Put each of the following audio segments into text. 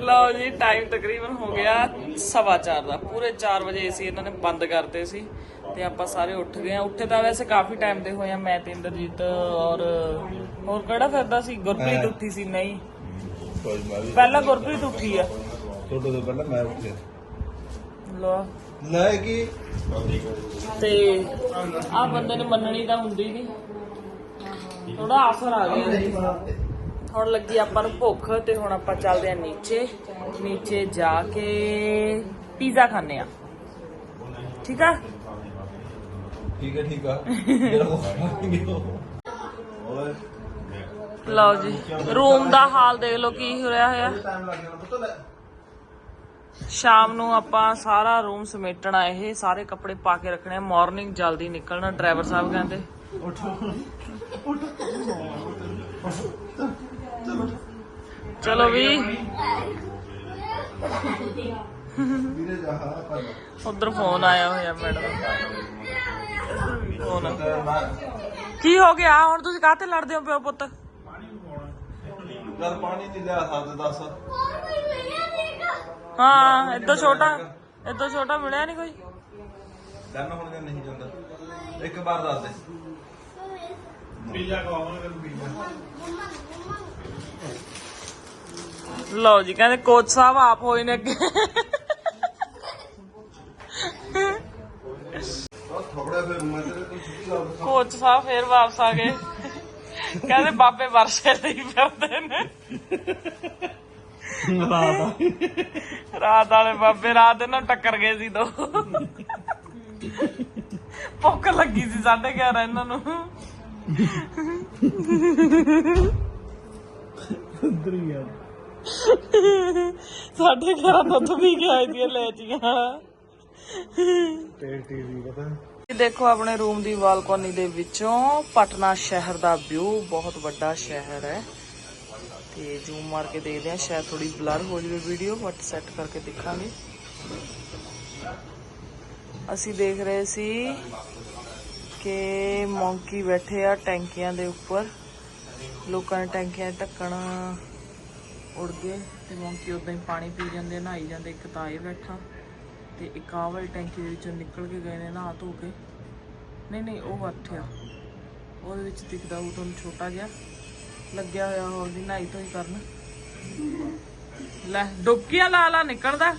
ਲਓ ਜੀ ਟਾਈਮ ਤਕਰੀਬਨ ਹੋ ਗਿਆ ਸਵਾ ਚਾਰ ਦਾ। ਪੂਰੇ 4 ਵਜੇ ਏਸੀ ਇਹਨਾਂ ਨੇ ਬੰਦ ਕਰਤੇ ਸੀ ਤੇ ਆਪਾਂ ਸਾਰੇ ਉੱਠ ਗਏ ਆ ਉੱਠੇ ਤਾਂ ਵੈਸੇ ਕਾਫੀ ਟਾਈਮ ਦੇ ਹੋਏ ਆ ਮੈਂ ਤੇ ਇੰਦਰਜੀਤ ਔਰ ਹੋਰ ਕਿਹੜਾ ਫਿਰਦਾ ਸੀ? ਗੁਰਪ੍ਰੀਤ ਉੱਠੀ ਸੀ ਨਹੀਂ। ਪਹਿਲਾਂ ਗੁਰਪ੍ਰੀਤ ਉੱਠੀ ਆ। ਛੋਟੋ ਤੋਂ ਪਹਿਲਾਂ ਮੈਂ ਉੱਠਿਆ। ਲਓ। ਲੈ ਕੀ? ਤੇ ਆ ਬੰਦੇ ਨੇ ਮੰਨਣੀ ਤਾਂ ਹੁੰਦੀ ਨਹੀਂ ਥੋੜਾ ਆਫਰ ਆ ਗਿਆ। ਹੁਣ ਲੱਗੀ ਆਪਾਂ ਨੂੰ ਭੁੱਖ ਤੇ ਹੁਣ ਆਪਾਂ ਚੱਲਦੇ ਆ ਨੀਚੇ। ਨੀਚੇ ਜਾ ਕੇ ਪੀਜ਼ਾ ਖਾਣੇ ਆ ਠੀਕ ਆ? ਠੀਕ ਹੈ ਠੀਕ ਆ। ਲਓ ਜੀ ਰੂਮ ਦਾ ਹਾਲ ਦੇਖ ਲਓ ਕੀ ਹੋ ਰਿਹਾ ਹੋਇਆ। ਸ਼ਾਮ ਨੂੰ ਆਪਾਂ ਸਾਰਾ ਰੂਮ ਸਮੇਟਣਾ ਇਹ ਸਾਰੇ ਕੱਪੜੇ ਪਾ ਕੇ ਰੱਖਣੇ ਮਾਰਨਿੰਗ ਜਲਦੀ ਨਿਕਲਣਾ ਡਰਾਈਵਰ ਸਾਹਿਬ ਕਹਿੰਦੇ। ਚਲੋ ਵੀ। ਉਧਰ ਫੋਨ ਆਇਆ ਹੋਇਆ ਮੈਡਮ ਫੋਨ ਮੈਂ ਕੀ ਹੋ ਗਿਆ? ਹੁਣ ਤੁਸੀਂ ਕਾਹਤੇ ਲੜਦੇ ਹੋ ਪਿਓ ਪੁੱਤ? ਜਦ ਪਾਣੀ ਨਹੀਂ ਲਿਆ ਸਕਦੇ ਦੱਸ। ਹਾਂ ਏਦਾਂ ਛੋਟਾ ਏਦਾਂ ਛੋਟਾ ਮਿਲਿਆ ਨਹੀਂ ਕੋਈ? ਦੰਨ ਹੁਣ ਜਾਂ ਨਹੀਂ ਜਾਂਦਾ। ਇੱਕ ਵਾਰ ਦੱਸ ਦੇ। ਲਓ ਜੀ ਕਹਿੰਦੇ ਕੋਚ ਸਾਹਿਬ ਆਪ ਹੋਏ ਨੇ ਅੱਗੇ। ਕੋਚ ਸਾਹਿਬ ਫੇਰ ਵਾਪਸ ਆ ਗਏ। ਕਹਿੰਦੇ ਬਾਬੇ ਵਰਸ਼ੇ ਲਈ ਫਿਰਦੇ ਨੇ। ਰਾਤ ਵਾਲੇ। ਬਾਬੇ ਰਾਤ ਇਹਨਾਂ ਨੂੰ ਟੱਕਰ ਗਏ ਸੀ ਦੋ। ਭੁੱਖ ਲੱਗੀ ਸੀ 11:30 ਇਹਨਾਂ ਨੂੰ। ਸਾਡੇ ਘਰਾਂ ਦੁੱਧ ਵੀ ਗਿਆ ਇਹਦੀਆਂ ਲੈਚੀਆਂ ਟੇਲ ਟੀਵੀ ਪਤਾ। ਇਹ ਦੇਖੋ ਆਪਣੇ ਰੂਮ ਦੀ ਬਾਲਕੋਨੀ ਦੇ ਵਿੱਚੋਂ ਪਟਨਾ ਸ਼ਹਿਰ ਦਾ ਵਿਊ ਬਹੁਤ ਵੱਡਾ ਸ਼ਹਿਰ ਹੈ। ਤੇ ਜ਼ੂਮ ਮਾਰ ਕੇ ਦੇਖਦੇ ਆ ਸ਼ਾਇਦ ਥੋੜੀ ਬਲਰ ਹੋ ਜਾਵੇ ਵੀਡੀਓ ਬਟ ਸੈੱਟ ਕਰਕੇ ਦੇਖਾਂਗੇ। ਅਸੀਂ ਦੇਖ ਰਹੇ ਸੀ ਕਿ ਮੌਂਕੀ ਬੈਠੇ ਆ ਟੈਂਕੀਆਂ ਦੇ ਉੱਪਰ। ਲੋਕਾਂ ਨੇ ਟੈਂਕੀਆਂ ਢੱਕਣ ਉੜ ਗਏ ਤੇ ਮੌਂਕੀ ਉਦਾਂ ਹੀ ਪਾਣੀ ਪੀ ਜਾਂਦੇ, ਨਹਾਈ ਜਾਂਦੇ, ਇੱਕ ਤਾਂ ਇਹ ਬੈਠਾ ਤੇ ਇੱਕ ਆਹ ਵਾਲੀ ਟੈਂਕੀ ਦੇ ਵਿੱਚੋਂ ਨਿਕਲ ਕੇ ਗਏ ਨੇ, ਨਹਾ ਧੋ ਕੇ। ਨਹੀਂ ਨਹੀਂ, ਉਹ ਬੈਠਿਆ। ਉਹਦੇ ਵਿੱਚ ਦਿਖਦਾ ਉਹ ਤੁਹਾਨੂੰ ਛੋਟਾ ਜਿਹਾ, ਲੱਗਿਆ ਹੋਇਆ ਹੋਰ ਦੀ ਨਹਾਈ ਧੋਈ ਕਰਨ। ਲੈ, ਡੁਬਕੀਆਂ ਲਾ ਲਾ, ਨਿਕਲਦਾ।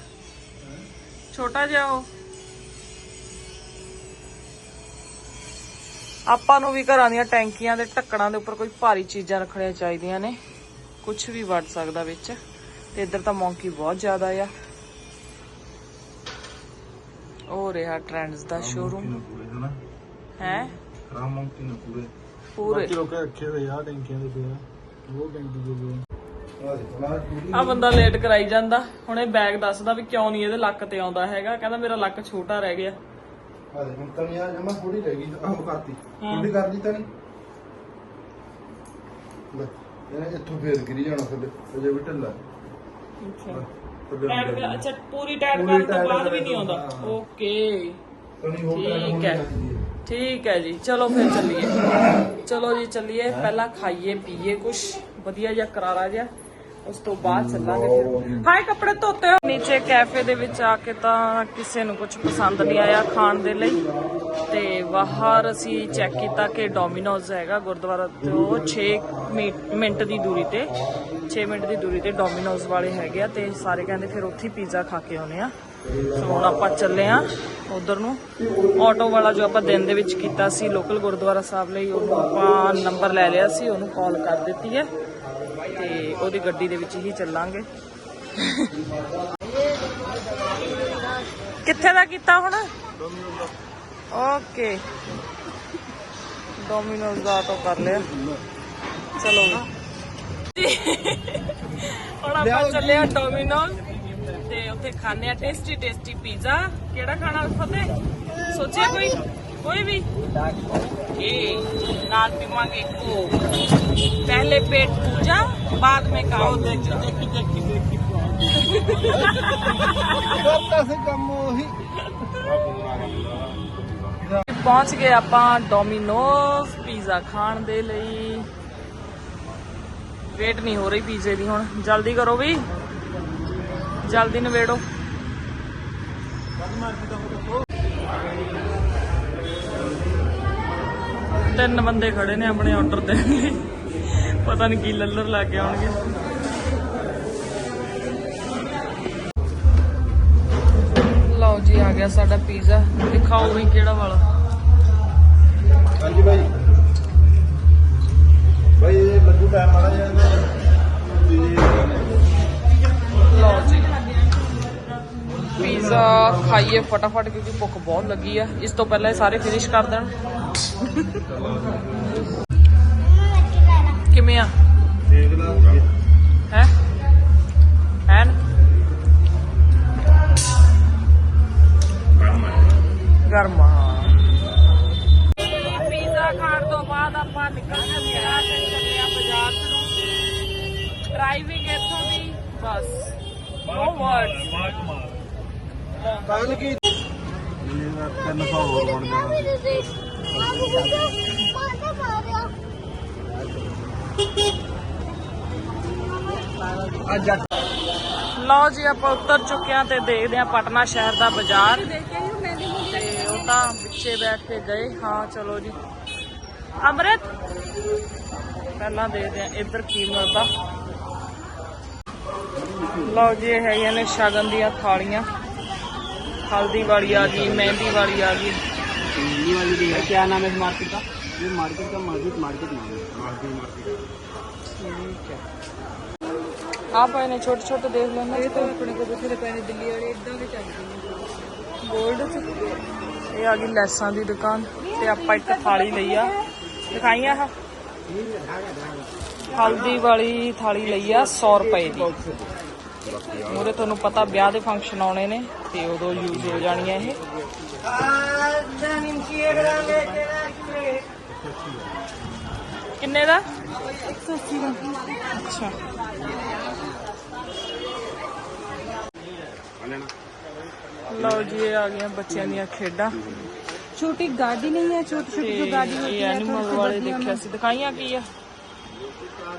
ਛੋਟਾ ਜਿਹਾ ਉਹ। ਆਪਾਂ ਨੂੰ ਵੀ ਘਰਾਂ ਦੀਆਂ ਟੈਂਕੀਆਂ ਦੇ ਢੱਕਣਾਂ ਦੇ ਉੱਪਰ ਕੋਈ ਭਾਰੀ ਚੀਜ਼ਾਂ ਰੱਖਣੀਆਂ ਚਾਹੀਦੀਆਂ ਨੇ। ਕੁਝ ਵੀ ਵੜ ਸਕਦਾ ਵਿੱਚ। ਤੇ ਇੱਧਰ ਤਾਂ ਮੌਂਕੀ ਬਹੁਤ ਜ਼ਿਆਦਾ ਆ। ਉਹ ਰਿਹਾ ਟ੍ਰੈਂਡਸ ਦਾ ਸ਼ੋਰੂਮ ਪੂਰੇ ਹੈ? ਰਾਮ ਮੌਂਕੀ ਨੂੰ ਪੂਰੇ। ਪੂਰੇ। ਲੋਕਾਂ ਰੱਖੇ ਹੋਏ ਆ ਟੈਂਕੀਆਂ ਦੇ ਪਿਆ ਉਹ ਟੈਂਕੀ ਦੇ ਪੂਰੀ ਆ ਬੰਦਾ ਲੇਟ ਕਰਾਈ ਜਾਂਦਾ। ਹੁਣ ਇਹ ਬੈਗ ਦੱਸਦਾ ਵੀ ਕਿਉਂ ਨਹੀਂ ਇਹਦੇ ਲੱਕ ਤੇ ਆਉਂਦਾ ਹੈਗਾ। ਕਹਿੰਦਾ ਮੇਰਾ ਲੱਕ ਛੋਟਾ ਰਹਿ ਗਿਆ। ਆ ਦੇਖ ਹੁਣ ਤਾਂ ਨਹੀਂ ਆ ਜਮਾ ਥੋੜੀ ਰਹਿ ਗਈ ਆਹ ਕਰਤੀ। ਥੋੜੀ ਕਰ ਲਈ ਤਾਂ ਨਹੀਂ। ਲੈ ਇਹਨੇ ਇੱਥੋਂ ਫੇਰ ਗਿਰੀ ਜਾਣਾ ਥੱਲੇ ਅਜੇ ਵੀ ਢਿੱਲਾ। ਅੱਛਾ। ਥੱਲੇ ਟਾਈਟ ਨੂੰ ਕਰ- ਅੱਛਾ ਪੂਰੀ ਟਾਈਟ ਪੂਰੀ ਕਰਨ ਤੋਂ tight ਬਾਅਦ ਵੀ ਕਰਨ ਨਹੀਂ ਆਉਂਦਾ। ਤੋਂ ਬਾਅਦ। ਓਕੇ ਹੈ। ਠੀਕ ਹੈ ਜੀ ਚਲੋ ਫਿਰ ਚੱਲੀਏ। ਚਲੋ ਜੀ ਚੱਲੀਏ। ਪਹਿਲਾਂ ਖਾਈਏ ਪੀਏ ਕੁਛ। ਵਧੀਆ ਜਿਹਾ ਕਰਾਰਾ ਜਿਹਾ। ਉਸ ਤੋਂ ਬਾਅਦ ਚੱਲਾਂਗੇ ਫਿਰ। ਹਾਏ ਕੱਪੜੇ ਧੋਤੇ ਨੀਚੇ ਕੈਫੇ ਦੇ ਵਿੱਚ ਆ ਕੇ ਤਾਂ ਕਿਸੇ ਨੂੰ ਕੁਝ ਪਸੰਦ ਨਹੀਂ ਆਇਆ ਖਾਣ ਦੇ ਲਈ। ਤੇ ਬਾਹਰ ਅਸੀਂ ਚੈੱਕ ਕੀਤਾ ਕਿ ਡੋਮਿਨੋਜ਼ ਹੈਗਾ ਗੁਰਦੁਆਰਾ ਤੋਂ 6 ਮਿੰਟ ਦੀ ਦੂਰੀ ਤੇ 6 ਮਿੰਟ ਦੀ ਦੂਰੀ ਤੇ ਡੋਮਿਨੋਜ਼ ਵਾਲੇ ਹੈਗੇ ਆ ਤੇ ਸਾਰੇ ਕਹਿੰਦੇ ਫਿਰ ਉੱਥੇ ਹੀ ਪੀਜ਼ਾ ਖਾ ਕੇ ਆਉਨੇ ਆ। ਸੋ ਹੁਣ ਆਪਾਂ ਚੱਲੇ ਆ ਉਧਰ ਨੂੰ। ਆਟੋ ਵਾਲਾ ਜੋ ਆਪਾਂ ਦਿਨ ਦੇ ਵਿੱਚ ਕੀਤਾ ਸੀ ਲੋਕਲ ਗੁਰਦੁਆਰਾ ਸਾਹਿਬ ਲਈ, ਉਹਨੂੰ ਆਪਾਂ ਨੰਬਰ ਲੈ ਲਿਆ ਸੀ, ਉਹਨੂੰ ਕਾਲ ਕਰ ਦਿੱਤੀ ਹੈ। ਤੇ ਉਹਦੀ ਗੱਡੀ ਦੇ ਵਿੱਚ ਹੀ ਚੱਲਾਂਗੇ। ਕਿੱਥੇ ਦਾ ਕੀਤਾ ਹੁਣ? ਓਕੇ। ਡੋਮਿਨੋਜ਼ ਦਾ ਤਾਂ ਕਰ ਲਿਆ। ਚਲੋ ਹੁਣ ਆਪਾਂ ਚੱਲੇ ਆ ਡੋਮਿਨੋਜ਼ ਤੇ ਉੱਥੇ ਖਾਣੇ ਆ ਟੇਸਟੀ ਟੇਸਟੀ ਪੀਜ਼ਾ ਕਿਹੜਾ ਖਾਣਾ ਫਤਿਹ ਸੋਚਿਆ ਕੋਈ? ਕੋਈ ਵੀ? ਇਹ ਨਾਲ ਪੀਵਾਂਗੇ ਕੋ ਪਹਿਲੇ ਪੇਟ ਪੂਜਾ बाद में खाओ देखी देखी देखी देखी ਕਰਤਾ ਸੇ ਕੰਮ ਉਹੀ ਪਹੁੰਚ ਗਏ ਆਪਾਂ ਡੋਮਿਨੋਜ਼ ਪੀਜ਼ਾ ਖਾਣ ਦੇ ਲਈ ਵੇਟ ਨਹੀਂ ਹੋ ਰਹੀ ਪੀਜ਼ੇ ਦੀ ਹੁਣ ਜਲਦੀ ਕਰੋ ਵੀ ਜਲਦੀ ਨਵੇੜੋ ਤਿੰਨ ਬੰਦੇ ਖੜੇ ਨੇ ਆਪਣੇ ਆਰਡਰ ਦੇਣ ਲਈ ਪਤਾ ਨਹੀਂ ਕੀ ਲੱਲਰ ਲਾ ਕੇ ਆਉਣਗੇ ਲਓ ਜੀ ਆ ਗਿਆ ਸਾਡਾ ਪੀਜ਼ਾ ਦਿਖਾਓ ਵੀ ਕਿਹੜਾ ਵਾਲਾ। ਹਾਂਜੀ ਭਾਈ ਭਾਈ ਇਹ ਲੱਗੂ ਟਾਈਮ ਮਾੜਾ ਜਿਹਾ ਲਓ ਜੀ। ਪੀਜ਼ਾ ਖਾਈਏ ਫਟਾਫਟ ਕਿਉਂਕਿ ਭੁੱਖ ਬਹੁਤ ਲੱਗੀ ਆ। ਇਸ ਤੋਂ ਪਹਿਲਾਂ ਇਹ ਸਾਰੇ ਫਿਨਿਸ਼ ਕਰ ਦੇਣ। ਕਿਵੇਂ ਆ? ਦੇਖ ਲਾ ਹੈ? ਐਨ ਗਰਮਾ ਪੀਜ਼ਾ ਖਾਣ ਤੋਂ ਬਾਅਦ ਆਪਾਂ ਨਿਕਲ ਗਏ ਵਿਆਹ ਤੇ ਚੱਲੇ ਆ ਬਾਜ਼ਾਰ ਨੂੰ ਡਰਾਈਵਿੰਗ ਇੱਥੋਂ ਦੀ? ਬਸ। ਨੋ ਵਰਡਸ ਕੱਲ ਕੀ 300 ਹੋਰ ਬਣ ਜਾਣਾ। ਸੀ ਲਓ ਜੀ ਆਪਾਂ ਉੱਤਰ ਚੁੱਕੇ ਆ ਤੇ ਦੇਖਦੇ ਆ ਪਟਨਾ ਸ਼ਹਿਰ ਦਾ ਬਾਜ਼ਾਰ। ਤੇ ਉਹ ਤਾਂ ਪਿੱਛੇ ਬੈਠ ਕੇ ਗਏ। ਹਾਂ ਚਲੋ ਜੀ। ਅਮਰਿਤ? ਪਹਿਲਾਂ ਦੇਖਦੇ ਆ ਇੱਧਰ ਕੀ ਮਿਲਦਾ। ਲਓ ਜੀ ਇਹ ਹੈਗੀਆਂ ਨੇ ਸ਼ਗਨ ਦੀਆਂ ਥਾਲੀਆਂ। ਹਲਦੀ ਵਾਲੀ ਆ ਗਈ ਮਹਿੰਦੀ ਵਾਲੀ ਆ ਗਈ। ਵਾਲੀ ਦੀ ਕੀ ਨਾਮ ਹੈ ਮਾਰਕੀਟ ਦਾ? ये मार्केट का मस्जिद मार्केट नाम है। मस्जिद मार्केट। आप आए ने छोटे छोटे देख लो ये तो अपने को बथेरे पैने दिल्ली वाले ਇਦਾਂ ਦੇ ਚੱਲਦੇ ਨੇ ਗੋਲਡ ਚ ਇਹ ਆ ਗਈ ਲੈਸਾਂ ਦੀ ਦੁਕਾਨ ਤੇ ਆਪਾਂ ਇੱਕ ਥਾਲੀ ਲਈ ਆ ਦਿਖਾਈਆਂ ਆ ਹਲਦੀ ਵਾਲੀ ਥਾਲੀ ਲਈ ਆ 100 ਰੁਪਏ ਦੀ ਉਹਦੇ ਤੁਹਾਨੂੰ ਪਤਾ ਵਿਆਹ ਦੇ ਫੰਕਸ਼ਨ ਆਉਣੇ ਨੇ ਤੇ ਉਦੋਂ ਯੂਜ਼ ਹੋ ਜਾਣੀਆਂ ਇਹ ਆ ਨਿੰਚੀ ਕਿੰਨੇ ਦਾ? ਲਓ ਜੀ ਆ ਗਈਆਂ ਬੱਚਿਆਂ ਦੀਆਂ ਖੇਡਾਂ। ਛੋਟੀ ਗਾਡੀ ਨਹੀਂ ਹੈ ਛੋਟੀ ਛੋਟੀ ਗਾਡੀ ਹੁੰਦੀ ਹੈ ਐਨੀਮਲ ਵਾਲੇ ਦੇਖਿਆ ਸੀ। ਦਿਖਾਈਆਂ ਕੀ ਆ?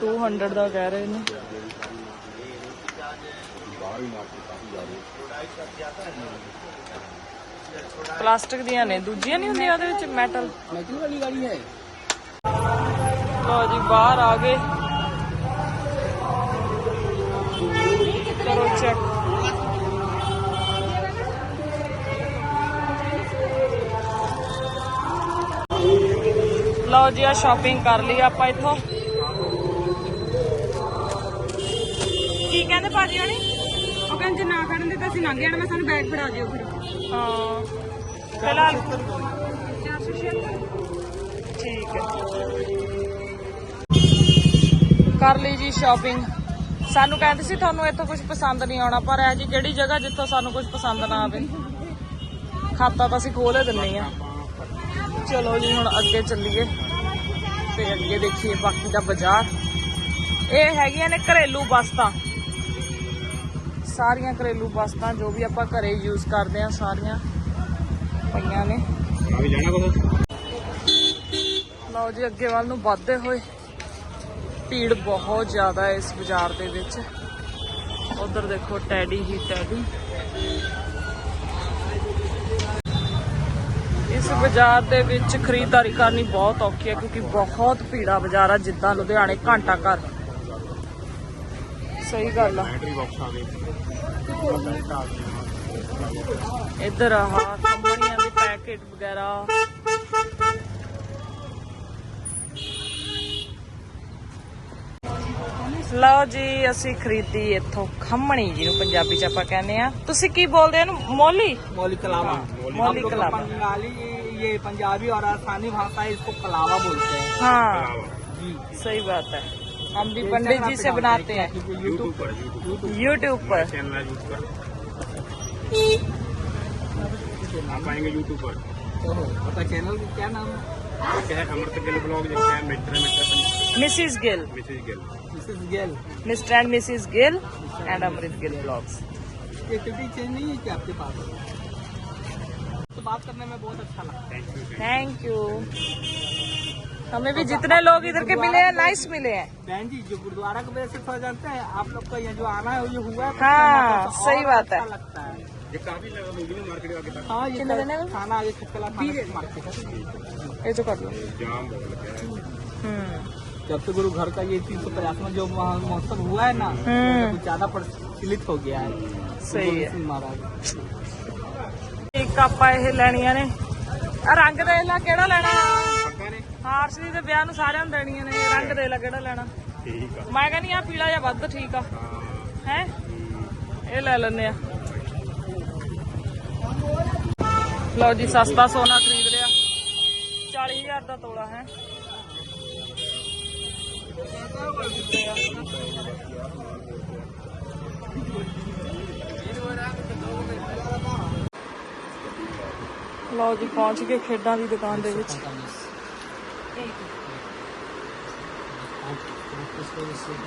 200 ਦਾ ਕਹਿ ਰਹੇ ਨੇ। ਪਲਾਸਟਿਕ ਦੀਆਂ ਨੇ ਦੂਜੀਆਂ ਨਹੀਂ ਹੁੰਦੀਆਂ ਉਹਦੇ ਵਿੱਚ ਮੈਟਲ ਮੈਟਲ ਵਾਲੀ ਗਾੜੀ ਹੈ। ਲਓ ਜੀ ਬਾਹਰ ਆ ਗਏ। ਕਰੋ ਚੈੱਕ ਲਓ ਜੀ ਆ ਸ਼ਾਪਿੰਗ ਕਰ ਲਈ ਆਪਾਂ ਇੱਥੋਂ। ਕੀ ਕਹਿੰਦੇ ਭਾਜੀ ਹਣੀ ਉਹ ਕਹਿੰਦੇ ਨਾ ਖੜਨ ਦੇ ਤਾਂ ਅਸੀਂ ਲੰਘ ਜਾਣਾ ਮੈਂ ਸਾਨੂੰ ਬੈਗ ਫੜਾ ਦਿਓ ਫਿਰ। ਹਾਂ। ਫਿਲਹਾਲ ਠੀਕ ਹੈ। ਕਰ ਲਈ ਜੀ ਸ਼ਾਪਿੰਗ ਸਾਨੂੰ ਕਹਿੰਦੇ ਸੀ ਤੁਹਾਨੂੰ ਇੱਥੋਂ ਕੁਝ ਪਸੰਦ ਨਹੀਂ ਆਉਣਾ ਪਰ ਇਹ ਜੀ ਕਿਹੜੀ ਜਗ੍ਹਾ ਜਿੱਥੋਂ ਸਾਨੂੰ ਕੁਝ ਪਸੰਦ ਨਾ ਆਵੇ। ਖਾਤਾ ਤਾਂ ਅਸੀਂ ਖੋਲੇ ਦਿੰਨੇ ਆ ਚਲੋ ਜੀ ਹੁਣ ਅੱਗੇ ਚੱਲੀਏ। ਤੇ ਅੱਗੇ ਦੇਖੀਏ ਬਾਕੀ ਦਾ ਬਾਜ਼ਾਰ। ਇਹ ਹੈਗੀਆਂ ਨੇ ਘਰੇਲੂ ਬਸਤਾਂ। ਸਾਰੀਆਂ ਘਰੇਲੂ ਬਸਤਾਂ ਜੋ ਵੀ ਆਪਾਂ ਘਰੇ ਯੂਜ਼ ਕਰਦੇ ਆ ਸਾਰੀਆਂ ਪਈਆਂ ਨੇ। ਲਓ ਜੀ ਅੱਗੇ ਵੱਲ ਨੂੰ ਵੱਧਦੇ ਹੋਏ। ਭੀੜ ਬਹੁਤ ਜ਼ਿਆਦਾ ਹੈ ਇਸ ਬਾਜ਼ਾਰ ਦੇ ਵਿੱਚ। ਉਧਰ ਦੇਖੋ ਟੈਡੀ ਹੀ ਟੈਡੀ। ਇਸ ਬਾਜ਼ਾਰ ਦੇ ਵਿੱਚ ਖਰੀਦਦਾਰੀ ਕਰਨੀ ਬਹੁਤ ਔਖੀ ਹੈ ਕਿਉਂਕਿ ਬਹੁਤ ਭੀੜਾ ਬਾਜ਼ਾਰ ਆ ਜਿੱਦਾਂ ਲੁਧਿਆਣੇ ਘਾਂਟਾ ਘਰ। ਸਹੀ ਗੱਲ ਆ। ਇੱਧਰ ਆਹ ਕੰਪਨੀਆਂ ਦੇ ਪੈਕੇਟ ਵਗੈਰਾ। ਲਓ ਜੀ ਅਸੀਂ ਖਰੀਦੀ ਇੱਥੋਂ ਖੰਮਣੀ ਜਿਹਨੂੰ ਪੰਜਾਬੀ ਚ ਆਪਾਂ ਕਹਿੰਦੇ ਆ ਤੁਸੀਂ ਕੀ ਬੋਲਦੇ ਆ ਇਹਨੂੰ ਮੋਲੀ मौली कलावा मौली कलावा। बंगाली ये पंजाबी और आसानी भाषा है इसको कलावा बोलते हैं हाँ जी सही बात है हम भी पंडित जी से बनाते हैं यूट्यूब पर यूट्यूब यूट्यूब पर चैनल है यूट्यूब पर आप आएंगे यूट्यूब पर आपका चैनल क्या नाम है क्या है अमृत गिल ब्लॉग है मित्र मित्र Mrs Gill Gill Gill Mr and Mrs Gill and Amrit Gill blogs ये टिकटी चेंज नहीं है क्या आपके पास? तो बात करने में बहुत अच्छा लगता है थैंक यू हमें भी जितने लोग इधर के मिले हैं नाइस मिले हैं। बहन जी जो गुरुद्वारा की वजह से थोड़ा जानते हैं आप लोग का यहाँ जो आना है ये हुआ है? हाँ तो, तो सही बात है। अच्छा लगता ये काफ़ी हाँ, तो, तो, तो कर लो। हम्म। जब से गुरु घर का ये तीन सौ पचासवा जो महोत्सव हुआ है ना हम्म। ज़्यादा प्रचलित हो गया है। सही है। महाराज। एक कप आए है ने। रंग का केड़ा लेना ਆਰਸੀ ਦੇ ਵਿਆਹ ਨੂੰ ਸਾਰਿਆਂ ਨੂੰ ਦੇਣੀਆਂ ਨੇ ਰੰਗ ਦੇ ਲਾ ਕਿਹੜਾ ਲੈਣਾ। ਠੀਕ ਆ। ਮੈਂ ਕਹਿੰਦੀ ਆ ਪੀਲਾ ਜਾਂ ਵੱਧ ਠੀਕ ਆ। ਹੈ। ਇਹ ਲੈ ਲੈਨੇ ਆ। ਲਓ ਜੀ ਸਸਤਾ ਸੋਨਾ ਖਰੀਦ ਲਿਆ। 40000 ਦਾ ਤੋਲਾ ਹੈ। ਲਓ ਜੀ ਪਹੁੰਚ ਗਏ ਖੇਡਾਂ ਦੀ ਦੁਕਾਨ ਦੇ ਵਿੱਚ।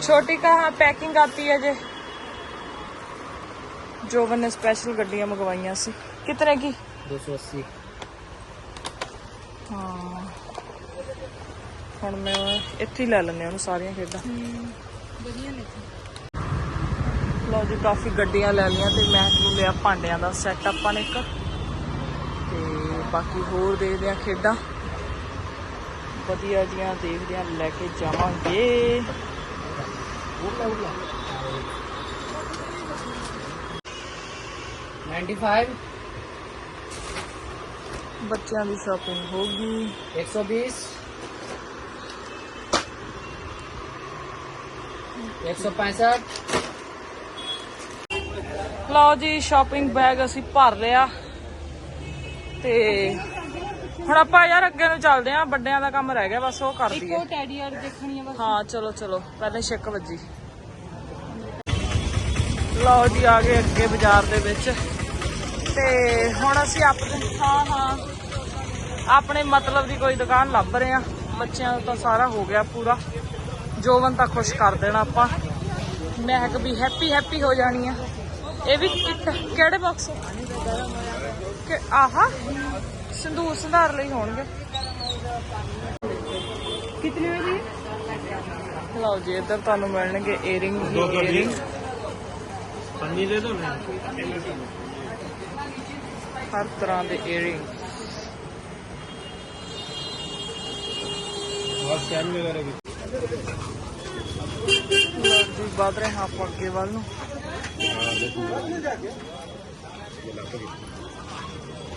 छोटी कहाँ पैकिंग आती है जे जोवन ने स्पेशल गड्डियां मंगवाइया सी कितने की दो सौ अस्सी ਹਾਂ ਹੁਣ ਮੈਂ ਇੱਥੇ ਹੀ ਲੈ ਲੈਣੇ ਉਹਨੂੰ ਸਾਰੀਆਂ ਖੇਡਾਂ ਲਓ ਜੀ ਕਾਫੀ ਗੱਡੀਆਂ ਲੈ ਲਈਆਂ ਤੇ ਮੈਂ ਨੂੰ ਲਿਆ ਭਾਂਡਿਆਂ ਦਾ ਸੈੱਟ ਆਪਾਂ ਨੇ ਇੱਕ ਤੇ ਬਾਕੀ ਹੋਰ ਦੇਖਦੇ ਆ ਖੇਡਾਂ ਵਧੀਆ ਜੀਆਂ ਦੇਖਦੇ ਆਂ ਲੈ ਕੇ ਜਾਵਾਂਗੇ। ਉਲਾ ਉਲਾ 95 ਬੱਚਿਆਂ ਦੀ ਸ਼ਾਪਿੰਗ ਹੋ ਗਈ। 120 165 ਲਓ ਜੀ ਸ਼ਾਪਿੰਗ ਬੈਗ ਅਸੀਂ ਭਰ ਲਿਆ। ਤੇ ਹੁਣ ਆਪਾਂ ਯਾਰ ਅੱਗੇ ਨੂੰ ਚੱਲਦੇ ਆਂ ਵੱਡਿਆਂ ਦਾ ਕੰਮ ਰਹਿ ਗਿਆ ਬਸ ਉਹ ਕਰ ਦਈਏ ਉਹ ਟੈਡੀ ਵਾਰ ਦੇਖਣੀ ਆ ਬਸ। ਹਾਂ ਚਲੋ ਚਲੋ ਪਹਿਲੇ ਛਿੱਕ ਵੱਜੀ। ਲਓ ਜੀ ਆ ਗਏ ਅੱਗੇ ਬਾਜ਼ਾਰ ਦੇ ਵਿੱਚ। ਤੇ ਹੁਣ ਅਸੀਂ ਆਪਣੇ ਹਾਂ ਹਾਂ। ਆਪਣੇ ਮਤਲਬ ਦੀ ਕੋਈ ਦੁਕਾਨ ਲੱਭ ਰਹੇ ਆ ਬੱਚਿਆਂ ਦਾ ਤਾਂ ਸਾਰਾ ਹੋ ਗਿਆ ਪੂਰਾ। ਜੋਵਨ ਤਾਂ ਖੁਸ਼ ਕਰ ਦੇਣਾ ਆਪਾਂ। ਮਹਿਕ ਵੀ ਹੈਪੀ ਹੈਪੀ ਹੋ ਜਾਣੀ ਆ। ਇਹ ਵੀ ਕਿਹੜੇ ਬਾਕਸ ਆਹਾ। ਸੰਧੂਰ ਸੰਧਾਰ ਲਈ ਹੋਣਗੇ। ਕਿੰਨੇ ਜੀ? ਲਓ ਜੀ ਇੱਧਰ ਤੁਹਾਨੂੰ ਮਿਲਣਗੇ ਏਅਰਿੰਗ ਏਅਰਿੰਗ ਪੰਨੀ ਦੇ ਦੋ ਹਰ ਤਰ੍ਹਾਂ ਦੇ ਏਅਰਿੰਗ ਬਹੁਤ ਸੈਨ ਵਗੈਰਾ ਵੀ? ਜੀ ਬਾਦ ਰਹੇ ਆਪਾਂ ਅੱਗੇ ਵੱਲ ਨੂੰ।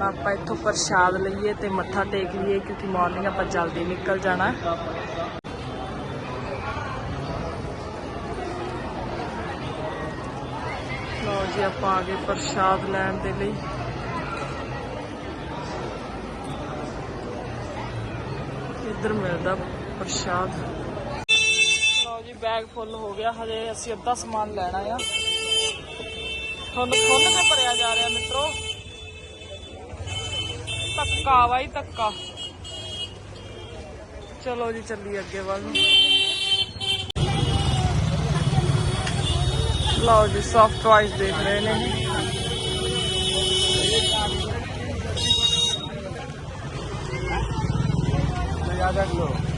ਹੁਣ ਆਪਾਂ ਇੱਥੋਂ ਪ੍ਰਸ਼ਾਦ ਲਈਏ ਤੇ ਮੱਥਾ ਟੇਕ ਲਈਏ, ਕਿਉਂਕਿ ਮਾਰਨਿੰਗ ਆਪਾਂ ਜਲਦੀ ਨਿਕਲ ਜਾਣਾ। ਹੈ। ਜੀ, ਆਪਾਂ ਆ ਗਏ ਪ੍ਰਸ਼ਾਦ ਲੈਣ ਦੇ ਲਈ। ਇੱਧਰ ਮਿਲਦਾ ਪ੍ਰਸ਼ਾਦ। ਲਓ ਜੀ ਬੈਗ ਫੁੱਲ ਹੋ ਗਿਆ। ਹਜੇ ਅਸੀਂ ਅੱਧਾ ਸਮਾਨ ਲੈਣਾ ਆ। ਤੁਹਾਨੂੰ ਖੁੱਲ ਕੇ ਭਰਿਆ ਜਾ ਰਿਹਾ ਮਿੱਤਰੋ। चलो जी चलिए अगे वाल लो जी सॉफ्ट वाइस देख रहे हैं।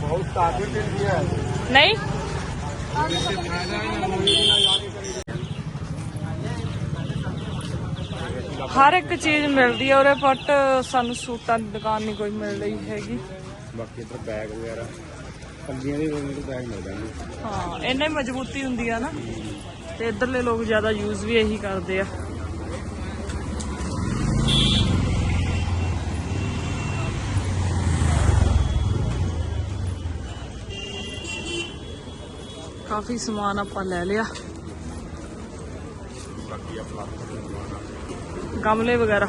बहुत है। नहीं? ਹਰ ਇੱਕ ਚੀਜ਼ ਮਿਲਦੀ ਹੈ ਉਰੇ ਬਟ ਸਾਨੂੰ ਸੂਟਾਂ ਦੀ ਦੁਕਾਨ ਨਹੀਂ ਕੋਈ ਮਿਲ ਰਹੀ ਹੈਗੀ। ਬਾਕੀ ਇਧਰ ਬੈਗ ਵਗੈਰਾ। ਪੰਜੀਆਂ ਦੇ ਰੋਜ਼ ਬੈਗ ਮਿਲ ਜਾਣਗੇ ਹਾਂ ਇੰਨੇ ਮਜ਼ਬੂਤੀ ਹੁੰਦੀ ਆ ਨਾ ਤੇ ਇਧਰਲੇ ਲੋਕ ਜ਼ਿਆਦਾ ਯੂਜ਼ ਵੀ ਇਹੀ ਕਰਦੇ ਆ। ਕਾਫੀ ਸਮਾਨ ਆਪਾਂ ਲੈ ਲਿਆ। ਬਾਕੀ ਆ ਪਲਾਸਟਿਕ ਦਾ ਸਮਾਨ ਆ ਗਮਲੇ ਵਗੈਰਾ।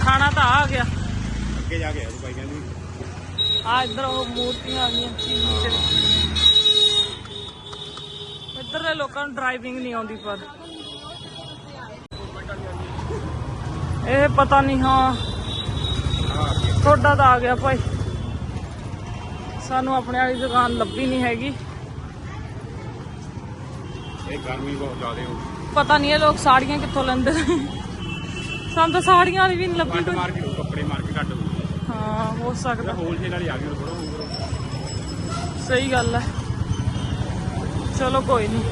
ਖਾਣਾ ਤਾਂ ਆ ਗਿਆ। ਅੱਗੇ ਜਾ ਕੇ ਆ ਭਾਈ ਕਹਿੰਦੀ। ਆ ਇੱਧਰ ਉਹ ਮੂਰਤੀਆਂ ਆ ਗਈਆਂ ਚੀਨੀ ਚ ਇੱਧਰ ਦੇ ਲੋਕਾਂ ਨੂੰ ਡਰਾਈਵਿੰਗ ਨਹੀਂ ਆਉਂਦੀ ਪਰ। ਇਹ ਪਤਾ ਨਹੀਂ ਹਾਂ। ਤੁਹਾਡਾ ਤਾਂ ਆ ਗਿਆ ਭਾਈ। ਸਾਨੂੰ ਆਪਣੇ ਵਾਲੀ ਦੁਕਾਨ ਲੱਭੀ ਨਹੀਂ ਹੈਗੀ। ਇਹ ਗਰਮੀ ਬਹੁਤ ਜ਼ਿਆਦਾ ਹੋ ਪਤਾ ਨਹੀਂ ਇਹ ਲੋਕ ਸਾੜੀਆਂ ਕਿੱਥੋਂ ਲੈਂਦੇ ਨੇ। ਸਾਨੂੰ ਤਾਂ ਸਾੜੀਆਂ ਵਾਲੀ ਵੀ ਨਹੀਂ ਲੱਭੀ ਕੋਈ। ਮਾਰਕੀਟ ਕੱਪੜੇ ਮਾਰਕੀਟ ਘੱਟ ਹਾਂ ਹੋ ਸਕਦਾ। ਹੋਲਸੇਲ ਵਾਲੀ ਆ ਗਈ ਥੋੜਾ ਸਹੀ ਗੱਲ ਹੈ। ਚਲੋ ਕੋਈ ਨਹੀਂ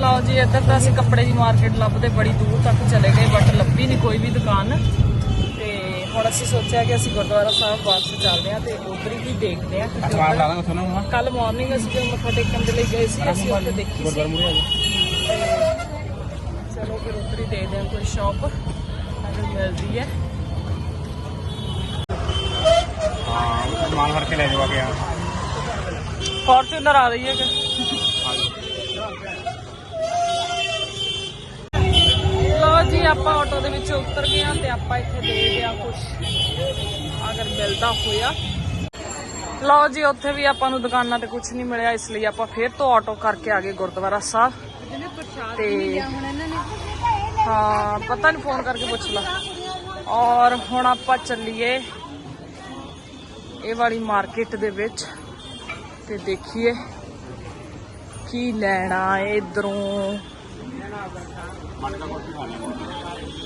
ਲਓ ਜੀ ਇੱਧਰ ਤਾਂ ਅਸੀਂ ਕੱਪੜੇ ਦੀ ਮਾਰਕੀਟ ਲੱਭਦੇ ਬੜੀ ਦੂਰ ਤੱਕ ਚਲੇ ਗਏ ਬਟ ਲੱਭੀ ਨਹੀਂ ਕੋਈ ਵੀ ਦੁਕਾਨ। ਹੁਣ ਅਸੀਂ ਸੋਚਿਆ ਕਿ ਅਸੀਂ ਗੁਰਦੁਆਰਾ ਸਾਹਿਬ ਵਾਪਸ ਚੱਲਦੇ ਹਾਂ ਤੇ ਉਧਰ ਹੀ ਦੇਖਦੇ ਲਾ ਦਾਂਗਾ ਤੁਹਾਨੂੰ ਹਾਂ ਕੱਲ ਮਾਰਨਿੰਗ ਅਸੀਂ ਜਦੋਂ ਮੱਥਾ ਟੇਕਣ ਦੇ ਲਈ ਗਏ ਸੀ ਅਸੀਂ ਉੱਥੇ ਦੇਖੀ ਸੀ। ਆ ਚਲੋ ਫਿਰ ਉੱਧਰ ਹੀ ਦੇਖਦੇ ਹਾਂ ਕੋਈ ਸ਼ਾਪ ਅਗਰ ਮਿਲਦੀ ਹੈ। ਹਾਂ ਸਮਾਨ ਫੜ ਕੇ ਲੈ ਜਾਵਾ ਗਿਆ ਫੋਰਚੂਨਰ ਆ। ਰਹੀ ਹੈ। ਕਿ ਲੋ ਜੀ ਆਪਾਂ ਆਟੋ ਦੇ ਵਿੱਚ ਉਤਰ ਗਏ ਹਾਂ ਤੇ ਆਪਾਂ ਇੱਥੇ ਦੇਖਦੇ ਹਾਂ ਕੁਝ ਅਗਰ ਮਿਲਦਾ ਹੋਇਆ। ਲਓ ਜੀ ਉੱਥੇ ਵੀ ਆਪਾਂ ਨੂੰ ਦੁਕਾਨਾਂ ਤੇ ਕੁਝ ਨਹੀਂ ਮਿਲਿਆ ਇਸ ਲਈ ਆਪਾਂ ਫੇਰ ਤੋਂ ਆਟੋ ਕਰਕੇ ਆ ਗਏ ਗੁਰਦੁਆਰਾ ਸਾਹਿਬ। ਤੇ ਹਾਂ ਪਤਾ ਨਹੀਂ ਫੋਨ ਕਰਕੇ ਪੁੱਛ ਲਾ। ਔਰ ਹੁਣ ਆਪਾਂ ਚੱਲੀਏ ਇਹ ਵਾਲੀ ਮਾਰਕੀਟ ਦੇ ਵਿੱਚ ਤੇ ਦੇਖੀਏ ਕੀ ਲੈਣਾ ਹੈ ਇਧਰੋਂ।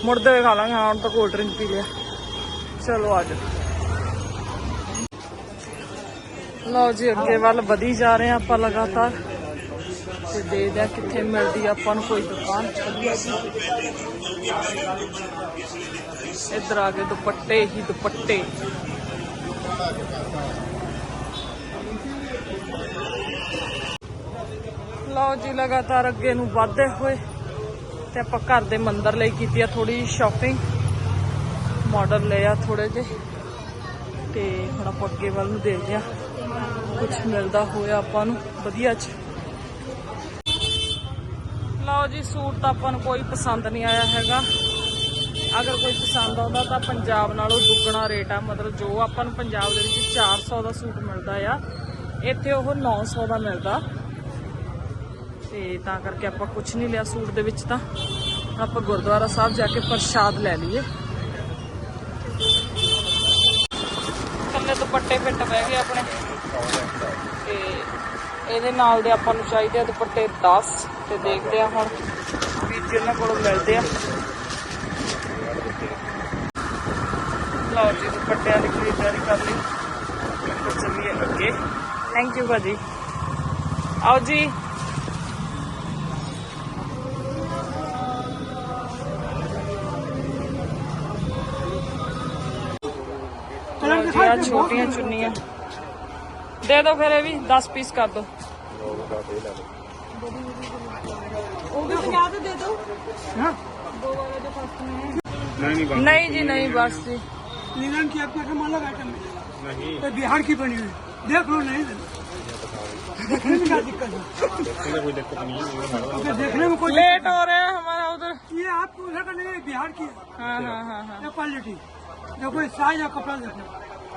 ਮੁੜਦੇ ਹੋਏ ਖਾ ਲਾਂਗੇ ਹੁਣ ਤਾਂ ਕੋਲਡ ਡਰਿੰਕ ਪੀ ਲਿਆ। ਚਲੋ, ਆ ਜਾਓ। ਲਓ ਜੀ, ਅੱਗੇ ਵੱਲ ਵਧੀ ਜਾ ਰਹੇ ਹਾਂ ਆਪਾਂ ਲਗਾਤਾਰ। ਤੇ ਦੇਖਦੇ ਹਾਂ ਕਿੱਥੇ ਮਿਲਦੀ ਆਪਾਂ ਨੂੰ ਕੋਈ ਦੁਕਾਨ। ਵਧੀਆ ਜੀ ਇੱਧਰ ਆ ਗਏ ਦੁਪੱਟੇ ਹੀ ਦੁਪੱਟੇ। ਲਓ ਜੀ, ਲਗਾਤਾਰ ਅੱਗੇ ਨੂੰ ਵਧਦੇ ਹੋਏ। ਤੇ ਆਪਾਂ ਘਰ ਦੇ ਮੰਦਰ ਲਈ ਕੀਤੀ ਆ ਥੋੜੀ ਸ਼ਾਪਿੰਗ ਮਾਡਲ ਲਿਆ ਥੋੜੇ ਜਿਹੇ। ਤੇ ਹੁਣ ਆਪਾਂ ਅੱਗੇ ਵੱਲ ਨੂੰ ਦੇਖਦੇ ਆ। ਕੁਝ ਮਿਲਦਾ ਹੋਇਆ ਆਪਾਂ ਨੂੰ ਵਧੀਆ ਚ। ਲਓ ਜੀ, ਸੂਟ ਤਾਂ ਆਪਾਂ ਨੂੰ ਕੋਈ ਪਸੰਦ ਨਹੀਂ ਆਇਆ ਹੈਗਾ। ਅਗਰ ਕੋਈ ਪਸੰਦ ਆਉਂਦਾ ਤਾਂ ਪੰਜਾਬ ਨਾਲੋਂ ਦੁੱਗਣਾ ਰੇਟ ਆ। ਮਤਲਬ ਜੋ ਆਪਾਂ ਨੂੰ ਪੰਜਾਬ ਦੇ ਵਿੱਚ 400 ਦਾ ਸੂਟ ਮਿਲਦਾ ਆ, ਇੱਥੇ ਉਹ 900 ਦਾ ਮਿਲਦਾ। ਤੇ ਤਾਂ ਕਰਕੇ ਆਪਾਂ ਕੁਝ ਨਹੀਂ ਲਿਆ ਸੂਟ ਦੇ ਵਿੱਚ ਤਾਂ। ਆਪਾਂ ਗੁਰਦੁਆਰਾ ਸਾਹਿਬ ਜਾ ਕੇ ਪ੍ਰਸ਼ਾਦ ਲੈ ਲਈਏ। ਕੱਲੇ ਦੁਪੱਟੇ ਫਿੱਟ ਬਹਿ ਗਏ ਆਪਣੇ। ਤੇ ਇਹਦੇ ਨਾਲ ਦੇ ਆਪਾਂ ਨੂੰ ਚਾਹੀਦੇ ਆ ਦੁਪੱਟੇ 10 ਤੇ ਦੇਖਦੇ ਆ ਹੁਣ ਵੀ ਜਿਹਨਾਂ ਕੋਲੋਂ ਮਿਲਦੇ ਆ। ਲਓ ਜੀ ਦੁਪੱਟਿਆਂ ਦੀ ਖਰੀਦਦਾਰੀ ਕਰ ਲਈ। ਚੱਲੀਏ ਅੱਗੇ। ਥੈਂਕ ਯੂ ਭਾਜੀ। ਆਓ ਜੀ। ਲਓ ਜੀ ਆਹ ਛੋਟੀਆਂ ਚੁੰਨੀਆਂ ਦੇ ਦਿਓ ਫਿਰ ਇਹ ਵੀ 10 ਪੀਸ ਕਰ ਦਿਓ ਉਹ ਵੀ 50 ਦੇ ਦੇ ਦਿਓ ਨਹੀਂ ਨਹੀਂ ਬਾਤ ਨਹੀਂ ਜੀ ਨਹੀਂ ਬਸ ਜੀ नीलम की अपना का अलग आइटम है ਨਹੀਂ तो बिहार की बनी हुई देख लो नहीं देखने में क्या दिक्कत है ਇਹਦਾ ਕੋਈ ਦਿੱਕਤ ਨਹੀਂ ਹੈ तो देखने में कोई लेट हो रहे हैं हमारा उधर ये आपको उधर का नहीं है बिहार की है हाँ हाँ हाँ हाँ ये क्वालिटी देखो इस साइज या कपड़ा देखो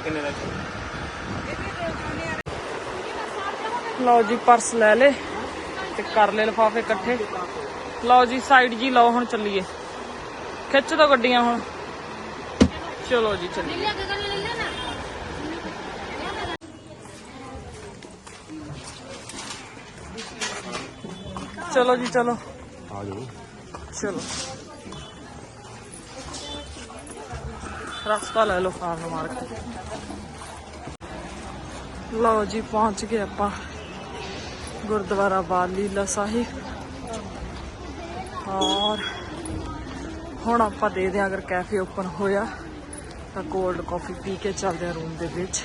ਇਹ ਕਿੰਨੇ ਦਾ ਲਓ ਜੀ ਪਰਸ ਲੈ ਲੇ ਤੇ ਕਰ ਲੈ ਲਫਾਫੇ ਇਕੱਠੇ। ਲਓ ਜੀ ਸਾਈਡ ਜੀ ਲਓ ਹੁਣ ਚੱਲੀਏ। ਖਿੱਚ ਦੋ ਗੱਡੀਆਂ ਹੁਣ। ਚਲੋ ਜੀ ਚੱਲੀਏ। ਚਲੋ ਜੀ ਚਲੋ। ਆ ਜਾਓ ਚਲੋ। ਰਸਤਾ ਲੈ ਲਓ ਫਾਰਮ ਮਾਰ ਕੇ। ਲਓ ਜੀ, ਪਹੁੰਚ ਗਏ ਆਪਾਂ ਗੁਰਦੁਆਰਾ ਬਾਲ ਲੀਲਾ ਸਾਹਿਬ। ਔਰ ਹੁਣ ਆਪਾਂ ਦੇ ਦਿਆਂ ਅਗਰ ਕੈਫੇ ਓਪਨ ਹੋਇਆ ਤਾਂ ਕੋਲਡ ਕਾਫੀ ਪੀ ਕੇ ਚੱਲਦੇ ਆ ਰੂਮ ਦੇ ਵਿੱਚ।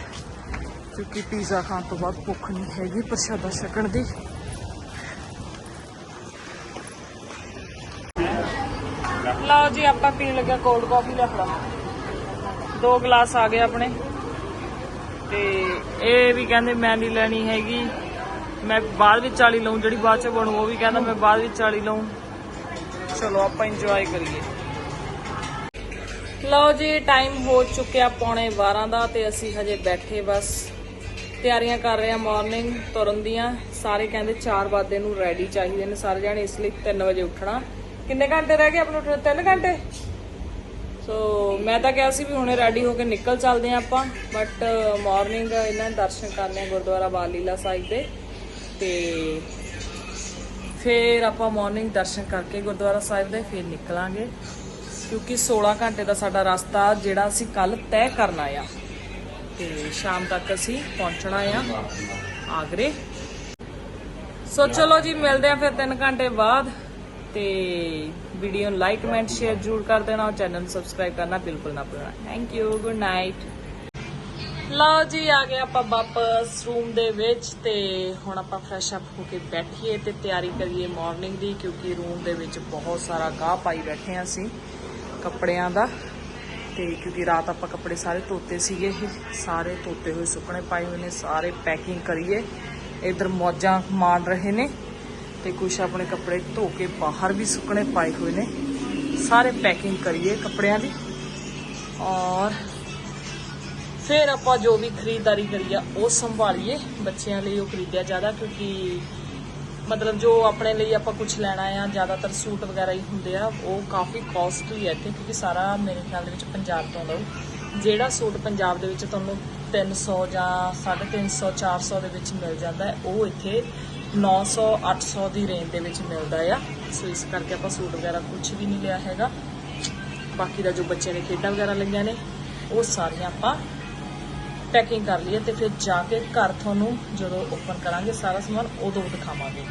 ਕਿਉਂਕਿ ਪੀਜ਼ਾ ਖਾਣ ਤੋਂ ਬਾਅਦ ਭੁੱਖ ਨਹੀਂ ਹੈਗੀ ਪ੍ਰਸ਼ਾਦਾ ਛਕਣ ਦੀ। ਲਓ ਜੀ, ਆਪਾਂ ਪੀਣ ਲੱਗਾ ਕੋਲਡ ਕਾਫੀ ਲੈ ਫੜਾ ਦੋ ਗਲਾਸ ਆ ਗਏ ਆਪਣੇ। ਤੇ ਇਹ ਵੀ ਕਹਿੰਦੇ ਮੈਂ ਨਹੀਂ ਲੈਣੀ ਹੈਗੀ। ਮੈਂ ਬਾਅਦ ਵਿੱਚ ਵਾਲੀ ਲਊਂ, ਜਿਹੜੀ ਬਾਅਦ ਚ ਬਣੂ, ਉਹ ਵੀ ਕਹਿੰਦਾ ਮੈਂ ਬਾਅਦ ਵਿੱਚ ਵਾਲੀ ਲਊਂ। ਚਲੋ, ਆਪਾਂ ਇੰਜੋਏ ਕਰੀਏ। ਲਓ ਜੀ ਟਾਈਮ ਹੋ ਚੁੱਕਿਆ ਪੌਣੇ 12 ਦਾ ਤੇ ਅਸੀਂ ਹਜੇ ਬੈਠੇ ਬਸ। ਤਿਆਰੀਆਂ ਕਰ ਰਹੇ ਆ ਮਾਰਨਿੰਗ ਤੁਰਨ ਦੀਆਂ। ਸਾਰੇ ਕਹਿੰਦੇ 4 ਵਜੇ ਨੂੰ ਰੈਡੀ ਚਾਹੀਦੇ ਨੇ ਸਾਰੇ ਜਾਣੇ, ਇਸ ਲਈ 3 ਵਜੇ ਉੱਠਣਾ। ਕਿੰਨੇ ਘੰਟੇ ਰਹਿ ਗਏ ਆਪਣੇ ਉੱਠਣ 3 ਘੰਟੇ? ਸੋ ਮੈਂ ਤਾਂ ਕਿਹਾ ਸੀ ਵੀ ਹੁਣੇ ਰੈਡੀ ਹੋ ਕੇ ਨਿਕਲ ਚੱਲਦੇ ਆ ਆਪਾਂ ਬਟ ਮਾਰਨਿੰਗ ਇਹਨਾਂ ਦੇ ਦਰਸ਼ਨ ਕਰਨੇ ਆ ਗੁਰਦੁਆਰਾ ਬਾਲੀਲਾ ਸਾਹਿਬ ਦੇ। ਤੇ ਫਿਰ ਆਪਾਂ ਮਾਰਨਿੰਗ ਦਰਸ਼ਨ ਕਰਕੇ ਗੁਰਦੁਆਰਾ ਸਾਹਿਬ ਦੇ ਫਿਰ ਨਿਕਲਾਂਗੇ, ਕਿਉਂਕਿ 16 ਘੰਟੇ ਦਾ ਸਾਡਾ ਰਸਤਾ ਜਿਹੜਾ ਅਸੀਂ ਕੱਲ ਤੈਅ ਕਰਨਾ ਆ ਤੇ ਸ਼ਾਮ ਤੱਕ ਅਸੀਂ ਪਹੁੰਚਣਾ ਆ ਆਗਰੇ। ਸੋ ਚਲੋ ਜੀ, ਮਿਲਦੇ ਆ ਫਿਰ 3 ਘੰਟੇ ਬਾਅਦ। ਤੇ ਵੀਡੀਓ ਨੂੰ ਲਾਈਕ ਕਮੈਂਟ ਸ਼ੇਅਰ ਜ਼ਰੂਰ ਕਰ ਦੇਣਾ ਔਰ ਚੈਨਲ ਨੂੰ ਸਬਸਕ੍ਰਾਈਬ ਕਰਨਾ ਬਿਲਕੁਲ ਨਾ ਭੁੱਲਣਾ। ਥੈਂਕ ਯੂ ਗੁੱਡ ਨਾਈਟ ਲਓ ਜੀ, ਆ ਗਏ ਆਪਾਂ ਵਾਪਸ ਰੂਮ ਦੇ ਵਿੱਚ ਤੇ ਹੁਣ ਆਪਾਂ ਫਰੈਸ਼ ਅਪ ਹੋ ਕੇ ਬੈਠੀਏ ਤੇ ਤਿਆਰੀ ਕਰੀਏ ਮਾਰਨਿੰਗ ਦੀ ਕਿਉਂਕਿ ਰੂਮ ਦੇ ਵਿੱਚ ਬਹੁਤ ਸਾਰਾ ਗਾਹ ਪਾਈ ਬੈਠੇ ਹਾਂ ਅਸੀਂ ਕੱਪੜਿਆਂ ਦਾ। ਤੇ ਕਿਉਂਕਿ ਰਾਤ ਆਪਾਂ ਕੱਪੜੇ ਸਾਰੇ ਧੋਤੇ ਸੀਗੇ ਸਾਰੇ ਧੋਤੇ ਹੋਏ ਸੁੱਕਣੇ ਪਾਏ ਹੋਏ ਨੇ, ਸਾਰੇ ਪੈਕਿੰਗ ਕਰੀਏ। ਇਧਰ ਮੌਜਾਂ ਮਾਰ ਰਹੇ ਨੇ। ਤੇ ਕੁਝ ਆਪਣੇ ਕੱਪੜੇ ਧੋ ਕੇ ਬਾਹਰ ਵੀ ਸੁੱਕਣੇ ਪਾਏ ਹੋਏ ਨੇ ਸਾਰੇ ਪੈਕਿੰਗ ਕਰੀਏ ਕੱਪੜਿਆਂ ਦੀ ਔਰ ਫਿਰ ਆਪਾਂ ਜੋ ਵੀ ਖਰੀਦਦਾਰੀ ਕਰੀ ਉਹ ਸੰਭਾਲੀਏ ਬੱਚਿਆਂ ਲਈ ਉਹ ਖਰੀਦਿਆ ਜ਼ਿਆਦਾ, ਕਿਉਂਕਿ ਮਤਲਬ ਜੋ ਆਪਣੇ ਲਈ ਆਪਾਂ ਕੁਝ ਲੈਣਾ ਆ, ਜ਼ਿਆਦਾਤਰ ਸੂਟ ਵਗੈਰਾ ਹੀ ਹੁੰਦੇ ਆ, ਉਹ ਕਾਫੀ ਕਾਸਟਲੀ ਹੈ ਇੱਥੇ, ਕਿਉਂਕਿ ਸਾਰਾ ਮੇਰੇ ਖਿਆਲ ਦੇ ਵਿੱਚ ਪੰਜਾਬ ਤੋਂ ਆਉਂਦਾ ਉਹ। ਜਿਹੜਾ ਸੂਟ ਪੰਜਾਬ ਦੇ ਵਿੱਚ ਤੁਹਾਨੂੰ 300 ਜਾਂ 350 400 ਦੇ ਵਿੱਚ ਮਿਲ ਜਾਂਦਾ ਹੈ, ਉਹ ਇੱਥੇ 900 800 ਦੀ ਰੇਂਜ ਦੇ ਵਿੱਚ ਮਿਲਦਾ ਆ। ਸੋ ਇਸ ਕਰਕੇ ਆਪਾਂ ਸੂਟ ਵਗੈਰਾ ਕੁਝ ਵੀ ਨਹੀਂ ਲਿਆ ਹੈਗਾ। ਬਾਕੀ ਦਾ ਜੋ ਬੱਚੇ ਨੇ ਖੇਡਾਂ ਵਗੈਰਾ ਲਈਆਂ ਨੇ, ਉਹ ਸਾਰੀਆਂ ਆਪਾਂ ਪੈਕਿੰਗ ਕਰ ਲਈਏ ਤੇ ਫਿਰ ਜਾ ਕੇ ਘਰ ਤੁਹਾਨੂੰ ਜਦੋਂ ਓਪਨ ਕਰਾਂਗੇ ਸਾਰਾ ਸਮਾਨ, ਉਦੋਂ ਦਿਖਾਵਾਂਗੇ।